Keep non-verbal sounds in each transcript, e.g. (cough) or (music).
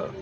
uh,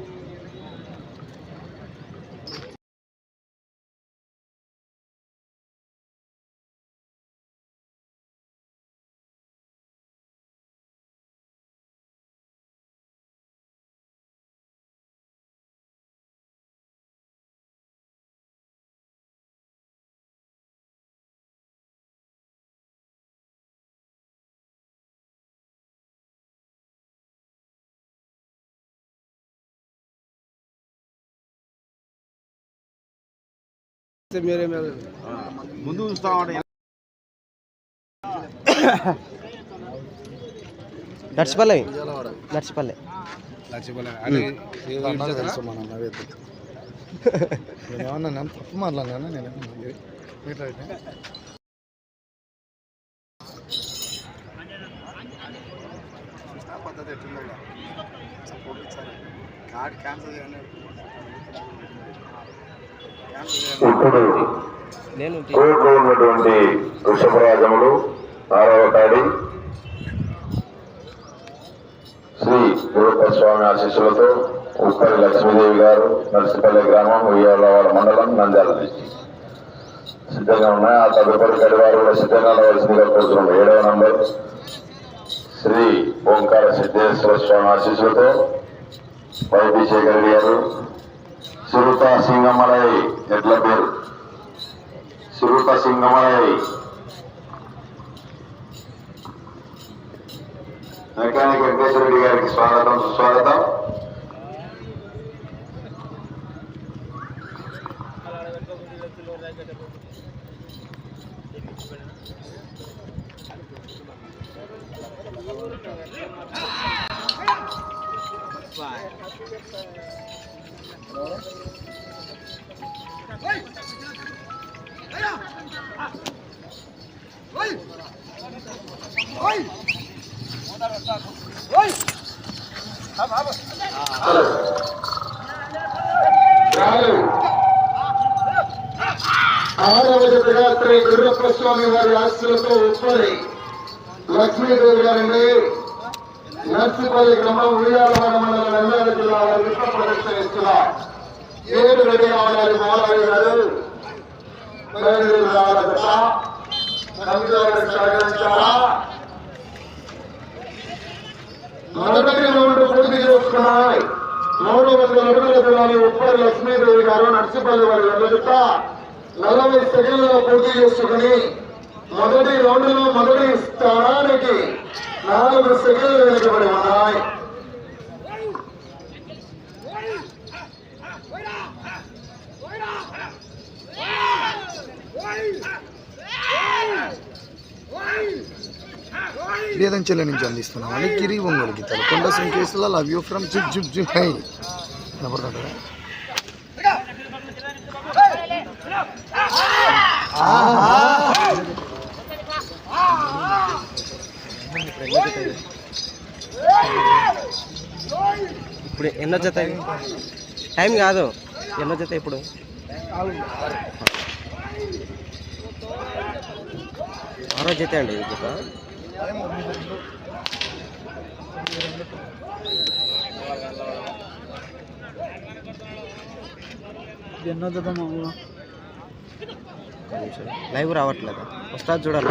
అవే తెలుసు. (laughs) నేను ఏమన్నా నేను తప్పు మాట్లాడినా నేను మీట్లాడినా పద్ధతి ఎట్లుందో సపోర్ట్ ఇచ్చారు. కార్డ్ క్యాన్సిల్ చేయండి క్యాన్సిల్ చేయండి. ఇప్పుడు ఉన్నటువంటి వృషభరాజములు ఆరవ కాడి శ్రీ గురుప్ప స్వామి ఆశీస్సులతో ఉప్పరి లక్ష్మీదేవి గారు నర్సిపల్లి గ్రామం ఉయ్యాలవాడ మండలం నంద్యాల డిస్టిక్. సిద్ధంగా ఉన్నాయి? ఆ తదుపరి గడివారు కూడా సిద్ధంగా ఉండవలసిందిగా కోరుతున్నాం. ఏడవ నంబర్ శ్రీ ఓంకార సిద్ధేశ్వర స్వామి ఆశీస్సులతో వైపీ శేఖర్ రెడ్డి గారు సురుత సింగమలై ఎట్ల పేరు సురుత సింగమలై మెకానిక్ వెంకటేశ్వర రెడ్డి గారికి స్వాగతం సుస్వాగతం ఆరవ జతగా శ్రీ గుర్రప్ప స్వామి వారి ఆస్తులతో ఉప్పరి లక్ష్మీదేవి గారండి నర్సిపల్లి గ్రామం ఉయ్యాలవాడ మండలం నంద్యాల జిల్లా వారి విశ్వ ప్రదర్శన ఇస్తున్నారు ఏడు రెడీ కావాలి మాలయ్య గారు. బయలుదేరి మొదటి రౌండ్ పూర్తి చేసుకున్నాయి. మూడు వందల అడుగుల ఉప్పరి లక్ష్మీదేవి గారు నర్సిపల్లి వారి వెళ్ళదుట నలభై సెకండ్లలో పూర్తి చేసుకుని మొదటి రౌండ్లో మొదటి స్థానానికి నాలుగు సెకండ్లు వెనుకబడి ఉన్నాయి. లేదంచెల నుంచి అందిస్తున్నాం. అని గిరి ఒంగోలు గీతాలు. కొండ సింకేసుల love you from zip zip zip. Hi. కనపడుతుంటారా ఇప్పుడు ఎన్నో జత? టైం కాదు. ఎన్నో జత ఇప్పుడు? ఆరో జత అండి ఈ జత. ఎన్నో జత. లైవ్ రావట్లేదు? వస్తాది చూడాలి.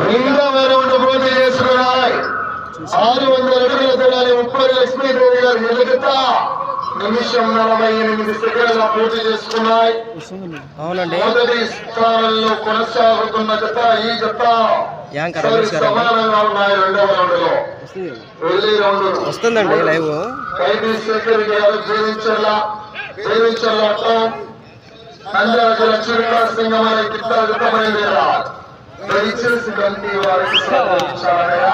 ఆరు వందల అడుగుల దూరాన్ని ముప్పై లక్ష్మీదేవి గారు నిమిషం నలభై ఎనిమిది సెకండ్ల పూర్తి చేసుకున్నాయి. మొదటి స్థానంలో కొనసాగుతున్న జత ఈ జత. సమానంగా ఉన్నాయి రెండవ రౌండ్లో వస్తుంది. వెళ్ళి రౌండ్. వస్తుందండి లైవ్. ఖైదీ శేఖర్ గారు జీవించల్లా జీవించల్లా నంద్యాల లక్ష్మీ సింగమని కింద జత బయలుదేరా దయచేసి గంటి వారికి సహకరించాలయా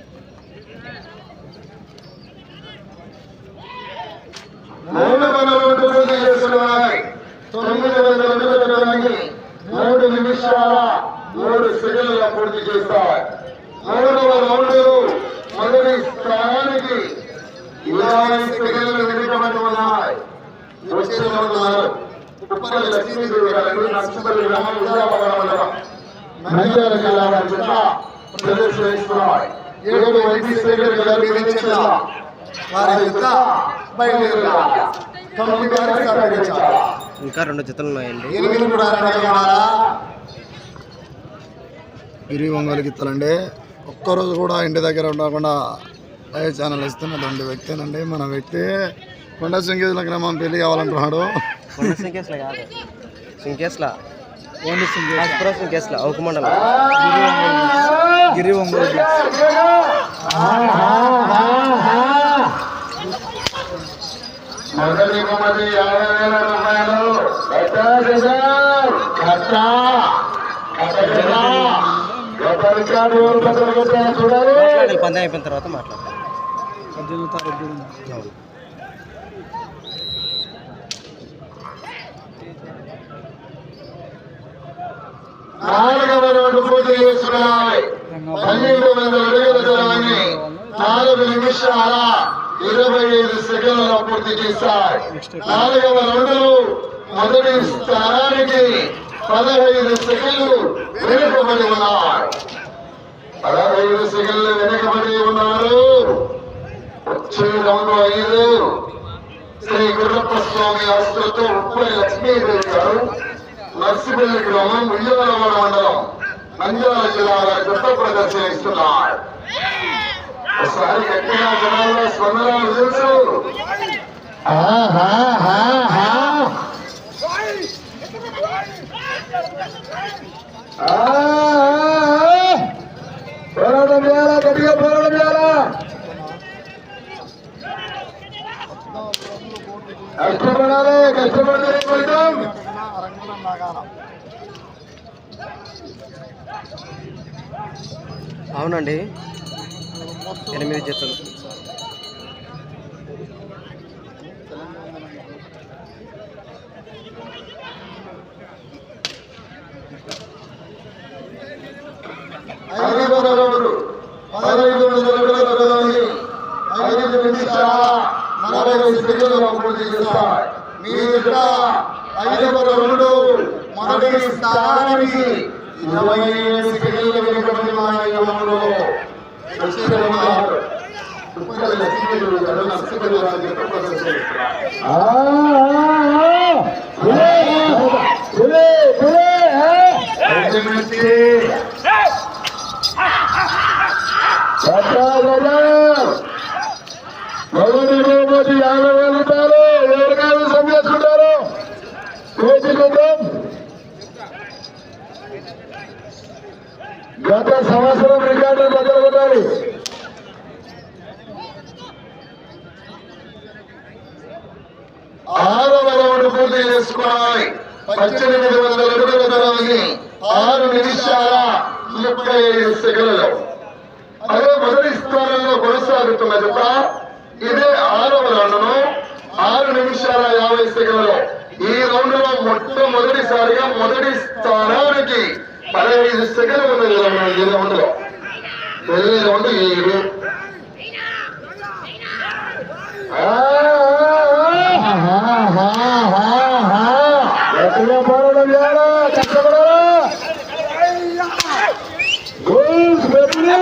నంద్యాల జిల్లా ఏడు వైద్య వారి బయలుదేరాలి తొమ్మిది ఇంకా రెండు జతలు ఉన్నాయండి. ఎనిమిది కూడా రెడీగా ఉన్నారా గిరి ఒక్కరోజు కూడా ఇంటి దగ్గర ఉండకుండా లైవ్ ఛానల్ ఇస్తున్నటువంటి వ్యక్తేనండి మన వ్యక్తి కొండ సింగేజుల గ్రామం పెళ్ళి కావాలంటున్నాడు. కొండ సింకేస్లా కాదు. సింకేస్లా హాస్పురా సింకేస్లా ఒక మండలం. గిరి ఒంగోలు. మొదటి బహుమతి యాభై వేల రూపాయలు కట్టా జగన్ కట్టా కట్ట జగన్ గత రికార్డు ఎవరు బద్దలు కొట్టారో చూడాలి మాట్లాడి పందెం అయిపోయిన తర్వాత మాట్లాడతాం అవును. నాలుగవ రౌండ్ పూర్తి చేస్తున్నాయి. పన్నెండు వందల అడుగుల దూరాన్ని నాలుగు నిమిషాల ఇరవై ఐదు సెకండ్లలో పూర్తి చేశాయి. నాలుగవ రౌండ్లు మొదటి స్థానానికి పదహైదు సెకండ్లు వెనుకబడి ఉన్నాయి పదహైదు సెకండ్లు వెనుకబడి ఉన్నారు. వచ్చే రౌండ్ ఐదు. శ్రీ గుర్రప్ప స్వామి ఆస్తులతో ఉప్పటి లక్ష్మీదేవి గారు నర్సిపల్లి గ్రామం ఉయ్యాలవాడ మండలం నంద్యాల జిల్లాల వారి ప్రదర్శన ఇస్తున్నారు. ఒకసారి గట్టిగా జనాల్లో స్పందనలు తెలుసు. ఆహా చేయాలా గట్టిగా పోరాటం చేయాలా కష్టపడాలి కష్టపడితే ఫలితం అవునండి. ఎనిమిది జతలు. ఐదు ఐదు రెండు నలభై మొదటి స్థానానికి ఇరవై ఏడు సెకండ్ల వెనుకబడి ఉన్నాయి రౌండ్లో వచ్చే రౌండ్ ఉప్పల్ లక్ష్మీదేవి గారు నర్సిపల్లి వారి జత మొదటి బహుమతి యాభై వేల రూపాయలు ఎవరికైనా సందేశుంటారు గత సంవత్సరం రికార్డు బదులు కొట్టాలి ఆరవ రౌండ్ పూర్తి చేసుకోవాలి పద్దెనిమిది వందల అడుగుల దూరాన్ని ఆరు నిమిషాల ముప్పై ఐదు సెకండ్లలో అదే మొదటి స్థానంలో కొనసాగుతున్న జత ఇదే ఆరవ రౌండ్ను ఆరు నిమిషాల యాభై సెకండ్లలో ఈ రౌండ్లో మొట్టమొదటిసారిగా మొదటి స్థానానికి పదహైదు సెకండ్ ఉన్నది ఈ రౌండ్లో తొలి రౌండ్ ఏడు ఎక్కడ పోరాటం చేయాలా కష్టపడాలా గోల్స్ పెట్టింది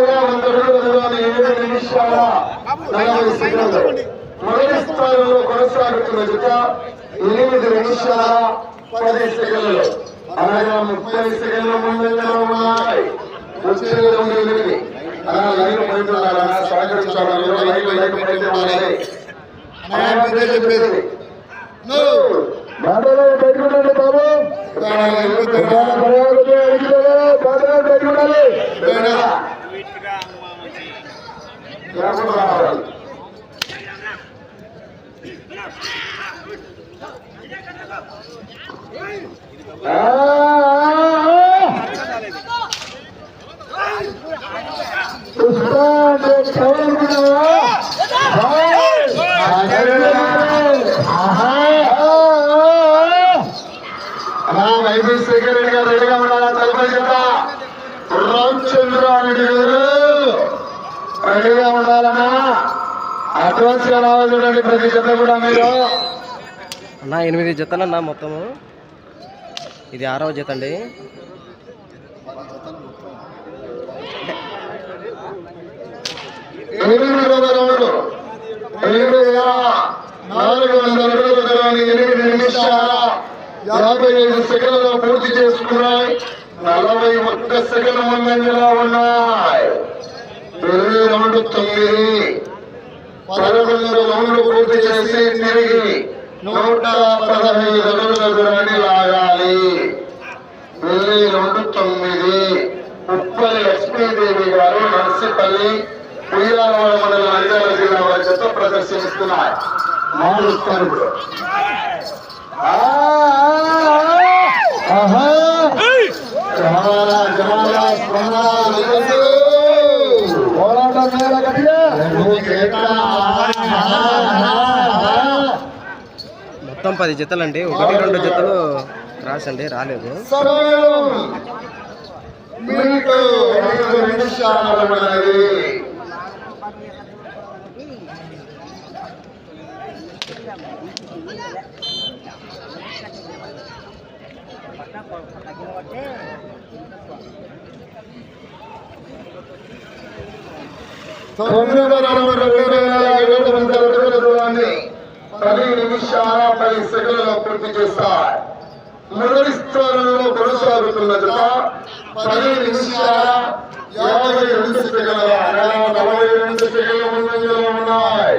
ఏడు నిమిషాల నలభై సెకండ్లు మొదటి స్థానంలో కొనసాగుతున్న జత ఎనిమిది నిమిషాల పది సెకండ్లు అనగా ముప్పై సెకండ్ల ముందంగా ఉన్నాయి వచ్చే రెండు ఎనిమిది అలా లైన్ పడుతున్నారా సహకరించాలి లైన్ లైన్ పడుతున్నారే చెప్పేది మాటలు పెట్టుకుంటాడు బాబు మాటలు పెట్టుకుంటాలి తిరగకుండా రావాలి వైపు శేఖర్ రెడ్డి గారు రెడీగా ఉండాలా తలపై చెప్తా అడ్వాన్స్గా రావాలి చూడండి ప్రతి జత కూడా మీరు. అన్న ఎనిమిది జతలు అన్న మొత్తము. ఇది ఆరవ జత అండి. ఎనిమిది రౌండ్లు ఎనిమిది వేల నాలుగు వందల అడుగుల దూరాన్ని ఎనిమిది నిమిషాల యాభై ఐదు సెకండ్లలో పూర్తి చేసుకున్నాయి నలభై ఒక్క సెకండ్ ముందంజలో ఉన్నాయి రౌండ్ తొమ్మిది పదకొండు రౌండ్లు పూర్తి చేసి తిరిగి నూట పదహైదు అడుగుల దూరాన్ని లాగాలి. ఇరవై రెండు తొమ్మిది. ఉప్పలి లక్ష్మీదేవి గారు నర్సిపల్లి ఉయ్యాలవాడ మండలం నంద్యాల జిల్లా వారి చేత ప్రదర్శనిస్తున్నారు మారుస్తారు ఇప్పుడు. స్పందన, నిలబడు. పోరాటం మొత్తం పది జతలు అండి ఒకటి రెండు జతలు క్రాస్ అండి రాలేదు సమయం మీకు ఐదు నిమిషాలు ఉన్నది తొమ్మిది రౌండ్ రెండు వేల ఏడు వందల అడుగుల దూరాన్ని పది నిమిషాల పది సెకండ్లలో పూర్తి చేస్తారు మొదటి స్థానంలో కొనసాగుతున్న జత పది నిమిషాల యాభై రెండు సెకండ్ల నలభై రెండు సెకండ్ల ముందంజలో ఉన్నాయి.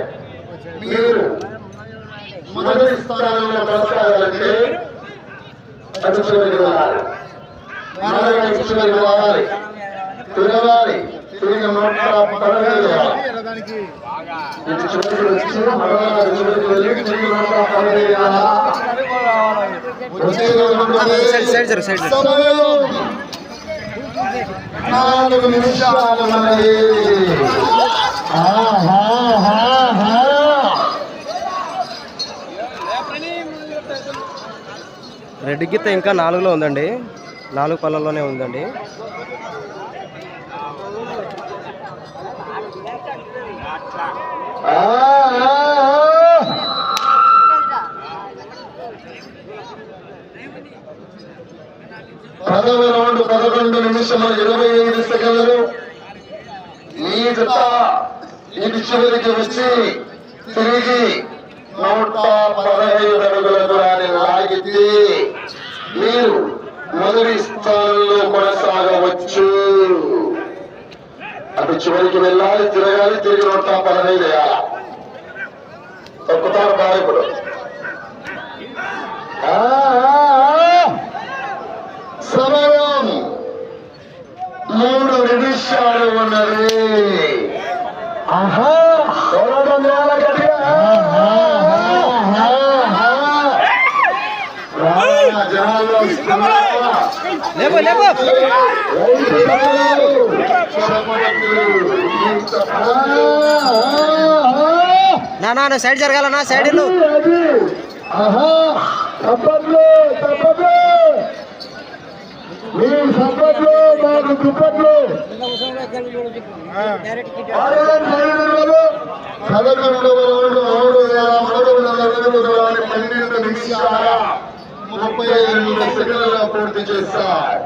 మీరు మొదటి స్థానంలో కొనసాగాలంటే అటు చివరికి వెళ్ళాలి. నాలుగైదు చివరికి వెళ్ళాలి. తిరగాలి. తిరిగి నూట పదహైదు ఇటు చివరికి వచ్చి మరలా చివరికి వెళ్ళి తిరిగి నూట పదహైదు సైడ్ సైడ్ జరు సైడ్ జరు. సమయం నాలుగు నిమిషాలు ఉన్నది ఆహాహాహా. రెడ్ గీత ఇంకా నాలుగులో ఉందండి నాలుగు పళ్ళలోనే ఉందండి. పదవ రౌండ్ పదకొండు నిమిషములు ఇరవై ఐదు సెకండ్లు. ఈ జత ఇది చివరికి వచ్చి తిరిగి నూట పదహైదు అడుగుల దూరాన్ని లాగితే మీరు మొదటి స్థానంలో కొనసాగవచ్చు. చివరికి వెళ్ళాలి తిరగాలి తిరిగి నూట పదహైదు వేయాలి? తొక్కుతారు ఆ. సమయం మూడు నిమిషాలు ఉన్నది. ఆహా. చేయాలి జనాల్లో ఆ, ఆ. నా నా సైడ్ జరగాలన్నా సైడ్ మీ సప్పట్లు మాకు దుప్పట్లు దూరాన్ని పన్నెండు నిమిషాల ముప్పై రెండు సెకండ్లలో పూర్తి చేశారు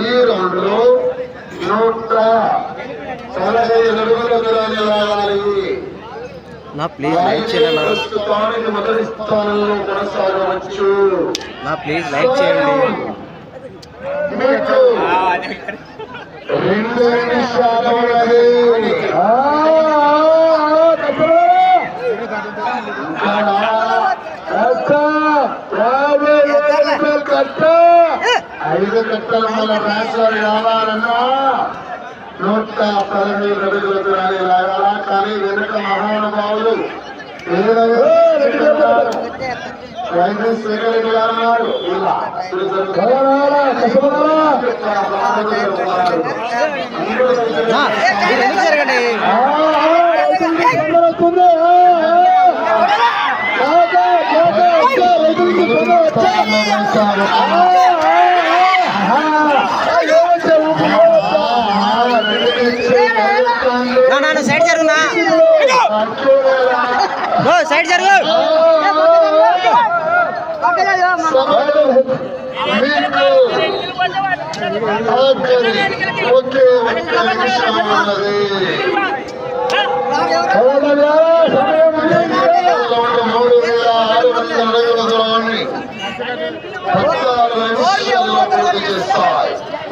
ఈ రౌండ్లో నూట పదహైదు అడుగుల దూరాన్ని లాగాలి నా ప్లీజ్ లైక్. ప్రస్తుతానికి మొదటి స్థానంలో కొనసాగవచ్చు నా ప్లీజ్ లైక్ చేయండి మీకు రెండు నిమిషాలు ఉన్నది. ఆ, ఆ, తప్పదు. ఇంకా కట్ట, యాభై ఐదు కట్ట. ఐదు కట్టలు మన రాష్ట్రాలు రావాలన్నా నూట అడుగుల దూరాన్ని లాగాల కానీ వెనుక మహానుభావులు సెక్రటరీ గారు ఉన్నారు. జరగండి? సైడ్ జరుగునా? సైడ్ జరుగు. ఒకే ఒక్క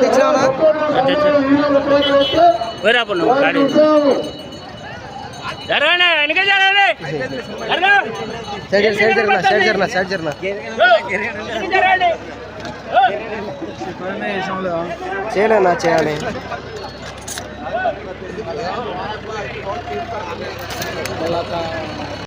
వచ్చే round side side side side చేయలేనా చేయాలి.